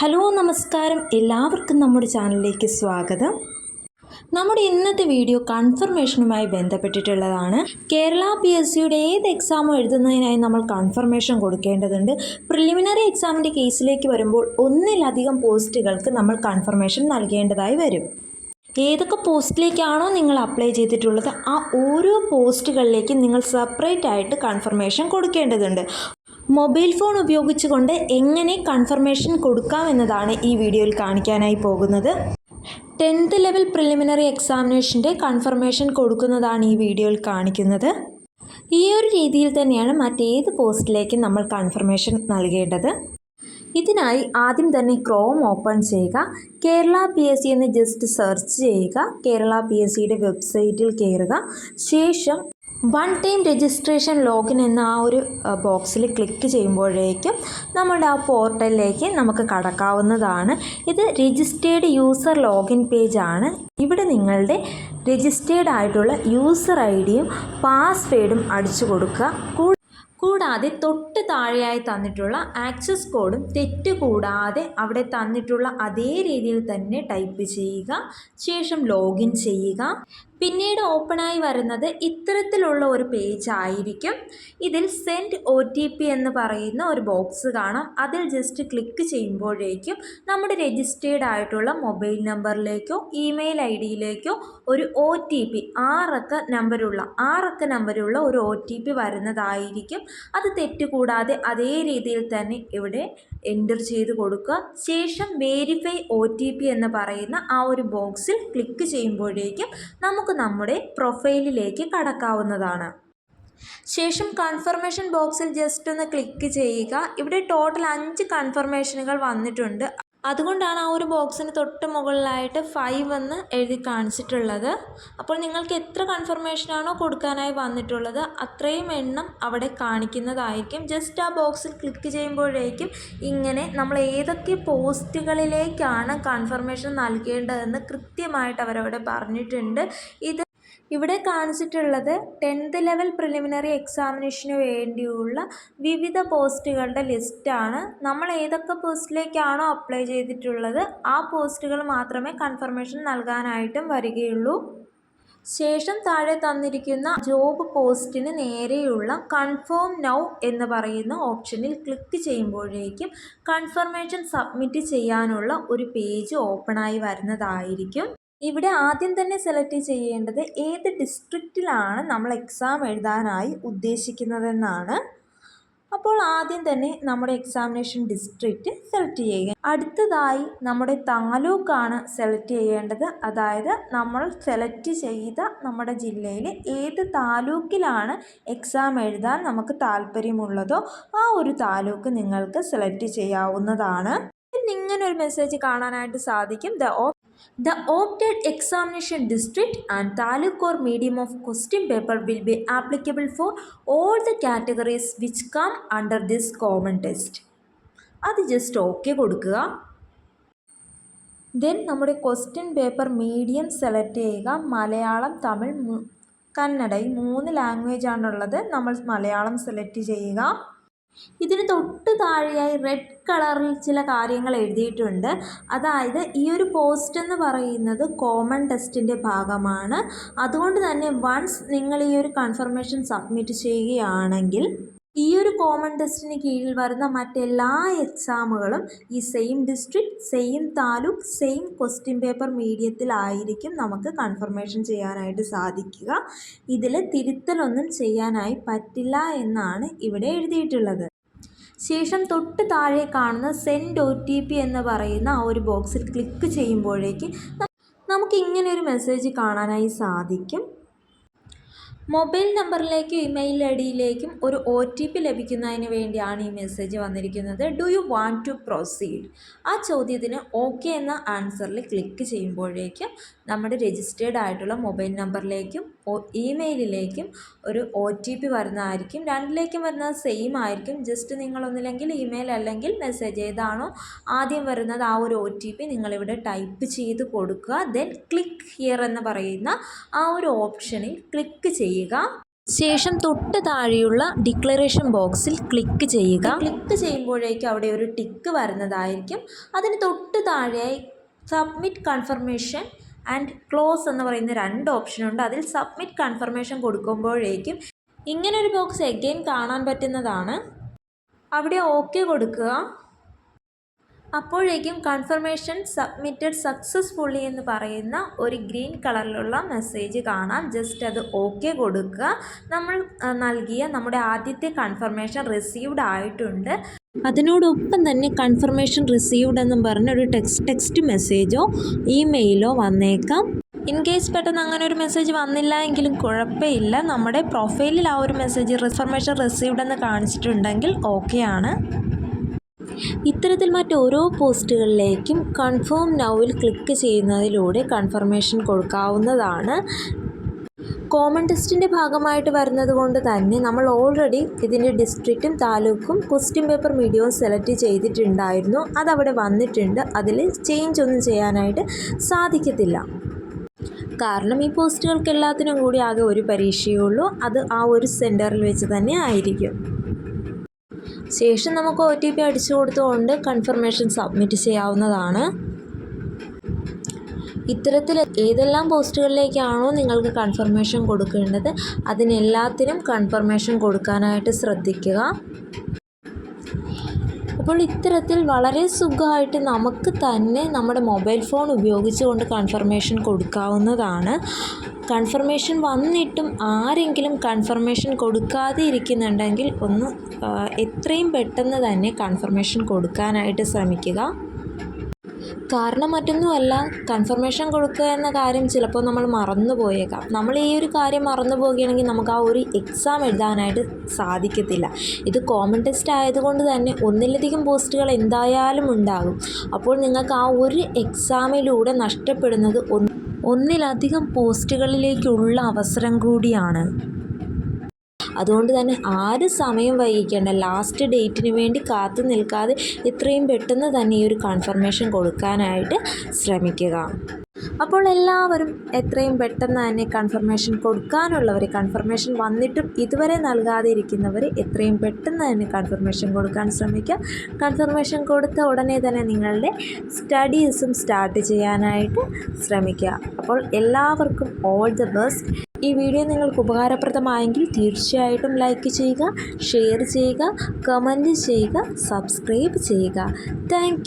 Hello നമസ്കാരം. എല്ലാവർക്കും നമ്മുടെ ചാനലിലേക്ക് സ്വാഗതം. നമ്മുടെ ഇന്നത്തെ വീഡിയോ കൺഫർമേഷനുമായി ബന്ധപ്പെട്ടിട്ടുള്ളതാണ്. കേരള പി എസ് സിയുടെ ഏത് എക്സാമും എഴുതുന്നതിനായി നമ്മൾ കൺഫർമേഷൻ കൊടുക്കേണ്ടതുണ്ട്. പ്രിലിമിനറി എക്സാമിന്റെ കേസിലേക്ക് വരുമ്പോൾ ഒന്നിലധികം പോസ്റ്റുകൾക്ക് നമ്മൾ കൺഫർമേഷൻ നൽകേണ്ടതായി വരും. ഏതൊക്കെ പോസ്റ്റിലേക്കാണോ നിങ്ങൾ അപ്ലൈ ചെയ്തിട്ടുള്ളത് ആ ഓരോ പോസ്റ്റുകളിലേക്കും നിങ്ങൾ സെപ്പറേറ്റ് ആയിട്ട് കൺഫർമേഷൻ കൊടുക്കേണ്ടതുണ്ട്. മൊബൈൽ ഫോൺ ഉപയോഗിച്ചുകൊണ്ട് എങ്ങനെ കൺഫർമേഷൻ കൊടുക്കാമെന്നതാണ് ഈ വീഡിയോയിൽ കാണിക്കാനായി പോകുന്നത്. ടെൻത്ത് ലെവൽ പ്രിലിമിനറി എക്സാമിനേഷന്റെ കൺഫർമേഷൻ കൊടുക്കുന്നതാണ് ഈ വീഡിയോയിൽ കാണിക്കുന്നത്. ഈ ഒരു രീതിയിൽ തന്നെയാണ് മറ്റേത് പോസ്റ്റിലേക്കും നമ്മൾ കൺഫർമേഷൻ നൽകേണ്ടത്. ഇതിനായി ആദ്യം തന്നെ ക്രോം ഓപ്പൺ ചെയ്യുക. കേരള പി എസ് സി എന്ന് ജസ്റ്റ് സെർച്ച് ചെയ്യുക. കേരള പി എസ് സിയുടെ വെബ്സൈറ്റിൽ കയറുക. ശേഷം വൺ ടൈം രജിസ്ട്രേഷൻ ലോഗിൻ എന്ന ആ ഒരു ബോക്സിൽ ക്ലിക്ക് ചെയ്യുമ്പോഴേക്കും നമ്മുടെ ആ പോർട്ടലിലേക്ക് നമുക്ക് കടക്കാവുന്നതാണ്. ഇത് രജിസ്റ്റേർഡ് യൂസർ ലോഗിൻ പേജ് ആണ് ഇവിടെ നിങ്ങളുടെ രജിസ്റ്റേർഡ് ആയിട്ടുള്ള യൂസർ ഐ ഡിയും പാസ്വേഡും അടിച്ചു കൊടുക്കുക. കൂടാതെ തൊട്ട് താഴെയായി തന്നിട്ടുള്ള ആക്സസ് കോഡും തെറ്റ് കൂടാതെ അവിടെ തന്നിട്ടുള്ള അതേ രീതിയിൽ തന്നെ ടൈപ്പ് ചെയ്യുക. ശേഷം ലോഗിൻ ചെയ്യുക. പിന്നീട് ഓപ്പണായി വരുന്നത് ഇത്തരത്തിലുള്ള ഒരു പേജ് ആയിരിക്കും. ഇതിൽ സെൻഡ് ഒ ടി പി എന്ന് പറയുന്ന ഒരു ബോക്സ് കാണാം. അതിൽ ജസ്റ്റ് ക്ലിക്ക് ചെയ്യുമ്പോഴേക്കും നമ്മുടെ രജിസ്റ്റേർഡ് ആയിട്ടുള്ള മൊബൈൽ നമ്പറിലേക്കോ ഇമെയിൽ ഐ ഡിയിലേക്കോ ഒരു ഒ ടി പി ആറക്ക നമ്പറുള്ള ആറക്ക നമ്പറുള്ള ഒരു ഒ ടി പി വരുന്നതായിരിക്കും. അത് തെറ്റുകൂടാതെ അതേ രീതിയിൽ തന്നെ ഇവിടെ എന്റർ ചെയ്ത് കൊടുക്കുക. ശേഷം വേരിഫൈ ഒ ടി പി എന്ന് പറയുന്ന ആ ഒരു ബോക്സിൽ ക്ലിക്ക് ചെയ്യുമ്പോഴേക്കും നമുക്ക് നമ്മുടെ പ്രൊഫൈലിലേക്ക് കടക്കാവുന്നതാണ്. ശേഷം കൺഫർമേഷൻ ബോക്സിൽ ജസ്റ്റ് ഒന്ന് ക്ലിക്ക് ചെയ്യുക. ഇവിടെ ടോട്ടൽ അഞ്ച് കൺഫർമേഷനുകൾ വന്നിട്ടുണ്ട്. അതുകൊണ്ടാണ് ആ ഒരു ബോക്സിന് തൊട്ട് മുകളിലായിട്ട് ഫൈവ് എന്ന് എഴുതി കാണിച്ചിട്ടുള്ളത്. അപ്പോൾ നിങ്ങൾക്ക് എത്ര കൺഫർമേഷനാണോ കൊടുക്കാനായി വന്നിട്ടുള്ളത് അത്രയും എണ്ണം അവിടെ കാണിക്കുന്നതായിരിക്കും. ജസ്റ്റ് ആ ബോക്സിൽ ക്ലിക്ക് ചെയ്യുമ്പോഴേക്കും ഇങ്ങനെ നമ്മൾ ഏതൊക്കെ പോസ്റ്റുകളിലേക്കാണ് കൺഫർമേഷൻ നൽകേണ്ടതെന്ന് കൃത്യമായിട്ട് അവരവിടെ പറഞ്ഞിട്ടുണ്ട്. ഇത് ഇവിടെ കാണിച്ചിട്ടുള്ളത് ടെൻത്ത് ലെവൽ പ്രിലിമിനറി എക്സാമിനേഷന് വേണ്ടിയുള്ള വിവിധ പോസ്റ്റുകളുടെ ലിസ്റ്റാണ് നമ്മൾ ഏതൊക്കെ പോസ്റ്റിലേക്കാണോ അപ്ലൈ ചെയ്തിട്ടുള്ളത് ആ പോസ്റ്റുകൾ മാത്രമേ കൺഫർമേഷൻ നൽകാനായിട്ടും വരികയുള്ളൂ. ശേഷം താഴെ തന്നിരിക്കുന്ന ജോബ് പോസ്റ്റിന് നേരെയുള്ള കൺഫേം നൗ എന്ന് പറയുന്ന ഓപ്ഷനിൽ ക്ലിക്ക് ചെയ്യുമ്പോഴേക്കും കൺഫർമേഷൻ സബ്മിറ്റ് ചെയ്യാനുള്ള ഒരു പേജ് ഓപ്പണായി വരുന്നതായിരിക്കും. ഇവിടെ ആദ്യം തന്നെ സെലക്ട് ചെയ്യേണ്ടത് ഏത് ഡിസ്ട്രിക്റ്റിലാണ് നമ്മൾ എക്സാം എഴുതാനായി ഉദ്ദേശിക്കുന്നതെന്നാണ്. അപ്പോൾ ആദ്യം തന്നെ നമ്മുടെ എക്സാമിനേഷൻ ഡിസ്ട്രിക്റ്റ് സെലക്ട് ചെയ്യുക. അടുത്തതായി നമ്മുടെ താലൂക്കാണ് സെലക്ട് ചെയ്യേണ്ടത്. അതായത് നമ്മൾ സെലക്ട് ചെയ്ത നമ്മുടെ ജില്ലയിൽ ഏത് താലൂക്കിലാണ് എക്സാം എഴുതാൻ നമുക്ക് താല്പര്യമുള്ളതോ ആ ഒരു താലൂക്ക് നിങ്ങൾക്ക് സെലക്ട് ചെയ്യാവുന്നതാണ്. പിന്നെ ഇങ്ങനെ ഒരു മെസ്സേജ് കാണാനായിട്ട് സാധിക്കും the The opted examination district and taluk or medium of question paper will be applicable for all the categories which come under this common test. അത് ജസ്റ്റ് ഓക്കെ കൊടുക്കുക ദെൻ നമ്മുടെ ക്വസ്റ്റ്യൻ പേപ്പർ മീഡിയം സെലക്ട് ചെയ്യുക മലയാളം തമിഴ് കന്നഡ ഈ മൂന്ന് language ആണുള്ളത് നമ്മൾ Malayalam select ചെയ്യുക ഇതിന് തൊട്ട് താഴെയായി റെഡ് കളറിൽ ചില കാര്യങ്ങൾ എഴുതിയിട്ടുണ്ട്. അതായത് ഈ ഒരു പോസ്റ്റ് എന്ന് പറയുന്നത് കോമൺ ടെസ്റ്റിന്റെ ഭാഗമാണ്. അതുകൊണ്ട് തന്നെ വൺസ് നിങ്ങൾ ഈ ഒരു കൺഫർമേഷൻ സബ്മിറ്റ് ചെയ്യുകയാണെങ്കിൽ ഈ ഒരു കോമൺ ടെസ്റ്റിന് കീഴിൽ വരുന്ന മറ്റെല്ലാ എക്സാമുകളും ഈ same district same taluk same question paper മീഡിയത്തിലായിരിക്കും നമുക്ക് കൺഫർമേഷൻ ചെയ്യാനായിട്ട് സാധിക്കുക. ഇതിൽ തിരുത്തലൊന്നും ചെയ്യാനായി പറ്റില്ല എന്നാണ് ഇവിടെ എഴുതിയിട്ടുള്ളത്. ശേഷം തൊട്ട് താഴെ കാണുന്ന സെൻഡ് ഒ ടി പി എന്ന് പറയുന്ന ആ ഒരു ബോക്സിൽ ക്ലിക്ക് ചെയ്യുമ്പോഴേക്ക് നമുക്ക് ഇങ്ങനെ ഒരു മെസ്സേജ് കാണാനായി സാധിക്കും. മൊബൈൽ നമ്പറിലേക്കും ഇമെയിൽ ഐ ഡിയിലേക്കും ഒരു ഒ ടി പി ലഭിക്കുന്നതിന് വേണ്ടിയാണ് ഈ മെസ്സേജ് വന്നിരിക്കുന്നത്. Do you want to proceed ആ ചോദ്യത്തിന് ഓക്കെ എന്ന ആൻസറിൽ ക്ലിക്ക് ചെയ്യുമ്പോഴേക്കും നമ്മുടെ രജിസ്റ്റേർഡ് ആയിട്ടുള്ള മൊബൈൽ നമ്പറിലേക്കും ഇമെയിലിലേക്കും ഒരു ഒ ടി പി വരുന്നതായിരിക്കും. രണ്ടിലേക്കും വരുന്നത് സെയിം ആയിരിക്കും. ജസ്റ്റ് നിങ്ങളൊന്നില്ലെങ്കിൽ ഇമെയിൽ അല്ലെങ്കിൽ മെസ്സേജ് ഏതാണോ ആദ്യം വരുന്നത് ആ ഒരു ഒ ടി പി നിങ്ങളിവിടെ ടൈപ്പ് ചെയ്ത് കൊടുക്കുക. ദെൻ ക്ലിക്ക് ഹിയർ എന്ന് പറയുന്ന ആ ഒരു ഓപ്ഷനിൽ ക്ലിക്ക് ചെയ്യുക. ശേഷം തൊട്ട് താഴെയുള്ള ഡിക്ലറേഷൻ ബോക്സിൽ ക്ലിക്ക് ചെയ്യുക. ക്ലിക്ക് ചെയ്യുമ്പോഴേക്കും അവിടെ ഒരു ടിക്ക് വരുന്നതായിരിക്കും. അതിന് തൊട്ട് താഴെയായി സബ്മിറ്റ് കൺഫർമേഷൻ ആൻഡ് ക്ലോസ് എന്ന് പറയുന്ന രണ്ട് ഓപ്ഷനുണ്ട് അതിൽ സബ്മിറ്റ് കൺഫർമേഷൻ കൊടുക്കുമ്പോഴേക്കും ഇങ്ങനൊരു ബോക്സ് എഗെയിൻ കാണാൻ പറ്റുന്നതാണ്. അവിടെ ഓക്കെ കൊടുക്കുക. അപ്പോഴേക്കും കൺഫർമേഷൻ സബ്മിറ്റഡ് സക്സസ്ഫുള്ളി എന്ന് പറയുന്ന ഒരു ഗ്രീൻ കളറിലുള്ള മെസ്സേജ് കാണാം. ജസ്റ്റ് അത് ഓക്കെ കൊടുക്കുക. നമ്മൾ നൽകിയ നമ്മുടെ ആദ്യത്തെ കൺഫർമേഷൻ റിസീവ്ഡ് ആയിട്ടുണ്ട്. അതിനോടൊപ്പം തന്നെ കൺഫർമേഷൻ റിസീവ്ഡ് എന്നും പറഞ്ഞ ഒരു ടെക്സ്റ്റ് ടെക്സ്റ്റ് മെസ്സേജോ ഇമെയിലോ വന്നേക്കാം. ഇൻ കേസ് പെട്ടെന്ന് അങ്ങനെ ഒരു മെസ്സേജ് വന്നില്ല എങ്കിലും കുഴപ്പമില്ല നമ്മുടെ പ്രൊഫൈലിൽ ആ ഒരു മെസ്സേജ് റിഫർമേഷൻ റിസീവ്ഡ് എന്ന് കാണിച്ചിട്ടുണ്ടെങ്കിൽ ഓക്കെ ആണ്. ഇത്തരത്തിൽ മറ്റോരോ പോസ്റ്റുകളിലേക്കും കൺഫേം നൗവിൽ ക്ലിക്ക് ചെയ്യുന്നതിലൂടെ കൺഫർമേഷൻ കൊടുക്കാവുന്നതാണ്. കോമൺ ടെസ്റ്റിന്റെ ഭാഗമായിട്ട് വരുന്നത് കൊണ്ട് തന്നെ നമ്മൾ ഓൾറെഡി ഇതിന്റെ ഡിസ്ട്രിക്റ്റും താലൂക്കും ക്വസ്റ്റ്യൻ പേപ്പർ മീഡിയവും സെലക്ട് ചെയ്തിട്ടുണ്ടായിരുന്നു. അതവിടെ വന്നിട്ടുണ്ട്. അതിൽ ചേഞ്ച് ഒന്നും ചെയ്യാനായിട്ട് സാധിക്കത്തില്ല. കാരണം ഈ പോസ്റ്റുകൾക്ക് എല്ലാത്തിനും കൂടി ആകെ ഒരു പരീക്ഷയേ ഉള്ളൂ. അത് ആ ഒരു സെന്ററിൽ വെച്ച് തന്നെ ആയിരിക്കും. ശേഷം നമുക്ക് ഒ ടി പി അടിച്ചു കൊടുത്തുകൊണ്ട് കൺഫർമേഷൻ സബ്മിറ്റ് ചെയ്യാവുന്നതാണ്. ഇത്തരത്തിൽ ഏതെല്ലാം പോസ്റ്റുകളിലേക്കാണോ നിങ്ങൾക്ക് കൺഫർമേഷൻ കൊടുക്കേണ്ടത് അതിനെല്ലാത്തിനും കൺഫർമേഷൻ കൊടുക്കാനായിട്ട് ശ്രദ്ധിക്കുക. അപ്പോൾ ഇത്തരത്തിൽ വളരെ സുഖമായിട്ട് നമുക്ക് തന്നെ നമ്മുടെ മൊബൈൽ ഫോൺ ഉപയോഗിച്ചുകൊണ്ട് കൺഫർമേഷൻ കൊടുക്കാവുന്നതാണ്. കൺഫർമേഷൻ വന്നിട്ടും ആരെങ്കിലും കൺഫർമേഷൻ കൊടുക്കാതെ ഇരിക്കുന്നുണ്ടെങ്കിൽ ഒന്ന് എത്രയും പെട്ടെന്ന് തന്നെ കൺഫർമേഷൻ കൊടുക്കാനായിട്ട് ശ്രമിക്കുക. കാരണം മറ്റൊന്നുമല്ല കൺഫർമേഷൻ കൊടുക്കുക എന്ന കാര്യം ചിലപ്പോൾ നമ്മൾ മറന്നു പോയേക്കാം നമ്മൾ ഈ ഒരു കാര്യം മറന്നു പോവുകയാണെങ്കിൽ നമുക്ക് ആ ഒരു എക്സാം എഴുതാനായിട്ട് സാധിക്കത്തില്ല. ഇത് കോമൺ ടെസ്റ്റ് ആയതുകൊണ്ട് തന്നെ ഒന്നിലധികം പോസ്റ്റുകൾ എന്തായാലും ഉണ്ടാകും. അപ്പോൾ നിങ്ങൾക്ക് ആ ഒരു എക്സാമിലൂടെ നഷ്ടപ്പെടുന്നത് ഒന്നിലധികം പോസ്റ്റുകളിലേക്കുള്ള അവസരം കൂടിയാണ്. അതുകൊണ്ട് തന്നെ ആരും സമയം വൈകിക്കേണ്ട. ലാസ്റ്റ് ഡേറ്റിന് വേണ്ടി കാത്തു നിൽക്കാതെ എത്രയും പെട്ടെന്ന് തന്നെ ഈ ഒരു കൺഫർമേഷൻ കൊടുക്കാനായിട്ട് ശ്രമിക്കുക. അപ്പോൾ എല്ലാവരും എത്രയും പെട്ടെന്ന് തന്നെ കൺഫർമേഷൻ കൊടുക്കാനുള്ളവർ കൺഫർമേഷൻ വന്നിട്ടും ഇതുവരെ നൽകാതെ ഇരിക്കുന്നവർ എത്രയും പെട്ടെന്ന് തന്നെ കൺഫർമേഷൻ കൊടുക്കാൻ ശ്രമിക്കുക. കൺഫർമേഷൻ കൊടുത്ത ഉടനെ തന്നെ നിങ്ങളുടെ സ്റ്റഡീസും സ്റ്റാർട്ട് ചെയ്യാനായിട്ട് ശ്രമിക്കുക. അപ്പോൾ എല്ലാവർക്കും ഓൾ ദ ബെസ്റ്റ് ഈ വീഡിയോ നിങ്ങൾക്ക് ഉപകാരപ്രദമായെങ്കിൽ തീർച്ചയായിട്ടും ലൈക്ക് ചെയ്യുക ഷെയർ ചെയ്യുക കമന്റ് ചെയ്യുക സബ്സ്ക്രൈബ് ചെയ്യുക. താങ്ക്